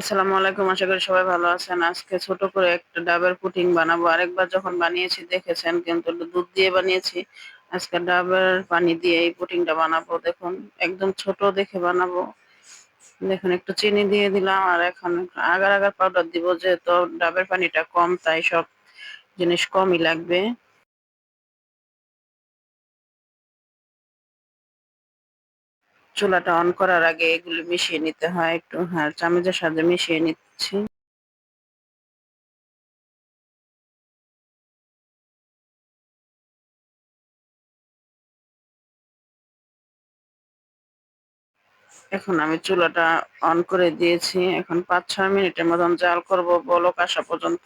আসসালামু আলাইকুম, আশা করি সবাই ভালো আছেন। আজকে ছোট করে একটা ডাবের পুটিং বানাবো। আরেকবার যখন বানিয়েছি, দেখেছেন, কিন্তু দুধ দিয়ে বানিয়েছি। আজকে ডাবের পানি দিয়ে এই পুডিংটা বানাবো। দেখুন, একদম ছোট দেখে বানাবো। দেখুন, একটু চিনি দিয়ে দিলাম, আর এখন আগার আগার পাউডার দিব, যেহেতু ডাবের পানিটা কম, তাই সব জিনিস কমই লাগবে। চুলাটা অন করার আগে এগুলি মিশিয়ে নিতে হয় একটু। হ্যাঁ চামচের সাহায্যে মিশিয়ে নিচ্ছি। এখন আমি চুলাটা অন করে দিয়েছি। এখন পাঁচ ছয় মিনিটের মতন জাল করব বলক আসা পর্যন্ত।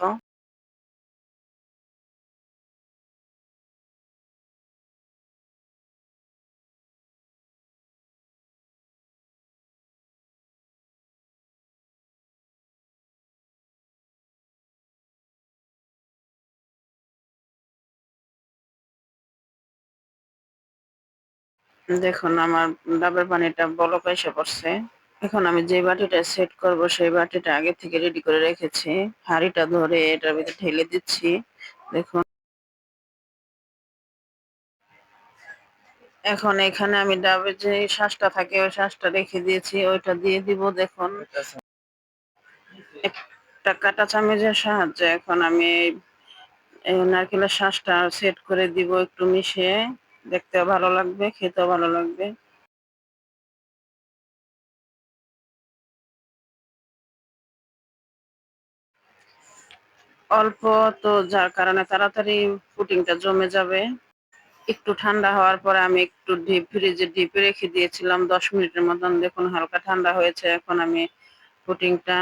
দেখুন, আমার ডাবের পানিটা বলক এসে পড়ছে। এখন আমি যে বাটিটা সেট করব, সেই বাটিটা আগে থেকে রেডি করে রেখেছি। হাঁড়িটা ধরে এটার ভিতরে ঢেলে দিচ্ছি। দেখুন। এখন এখানে আমি ডাবের যে শ্বাসটা থাকে, ওই শ্বাসটা রেখে দিয়েছি, ওইটা দিয়ে দিব, দেখুন। একটা কাটা চামচের সাহায্যে এখন আমি নারকেলের শ্বাসটা সেট করে দিব একটু মিশিয়ে। দেখতেও ভালো লাগবে, খেতেও ভালো লাগবে। অল্প তো যার কারণে তাড়াতাড়ি পুটিংটা জমে যাবে। একটু ঠান্ডা হওয়ার পরে আমি একটু ডিপ ফ্রিজে ডিপে রেখে দিয়েছিলাম, দশ মিনিটের মতন। দেখুন, হালকা ঠান্ডা হয়েছে। এখন আমি পুটিংটা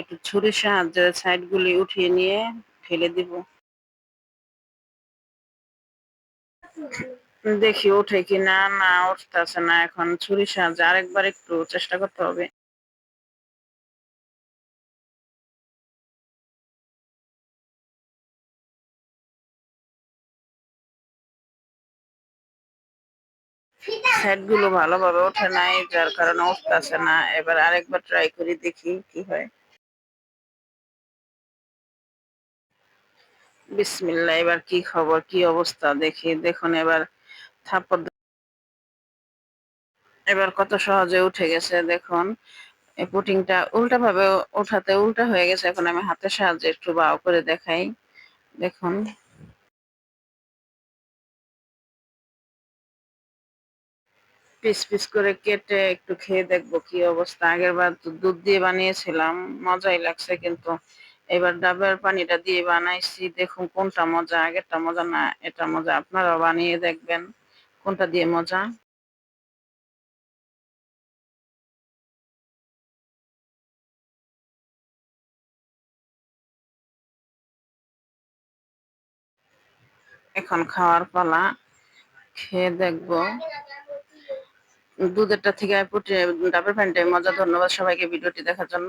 একটু ছুরির সাহায্যে সাইডগুলি উঠিয়ে নিয়ে ফেলে দিব। দেখি ওঠে কি না না উঠতেছে না। এখন ছুরির সাহায্যে আরেকবার একটু চেষ্টা করতে হবে। গুলো ভালোভাবে ওঠে নাই, যার কারণে উঠতেছে না। এবার আরেকবার ট্রাই করি, দেখি কি হয়। বিসমিল্লা এবার কি খবর, কি অবস্থা? দেখি, দেখুন এবার। এবার কত সহজে উঠে গেছে, দেখুন। এই পুটিংটা উল্টা ভাবে ওঠাতে উল্টা হয়ে গেছে, এখন আমি হাতের সাহায্যে একটু বাও করে দেখাই। দেখুন। পিস পিস করে কেটে একটু খেয়ে দেখব কি অবস্থা। আগের বার দুধ দিয়ে বানিয়েছিলাম, মজাই লাগছে কিন্তু। এবার ডাবের পানিটা দিয়ে বানাইছি, দেখুন কোনটা মজা, আগেরটা মজা না, এটা মজা। আপনারাও বানিয়ে দেখবেন। কোনটা দিয়ে মজা? এখন খাওয়ার পালা, খেয়ে দেখব। দুধেরটা থেকে ডাবের পানিটাই মজা। ধন্যবাদ সবাইকে ভিডিওটি দেখার জন্য।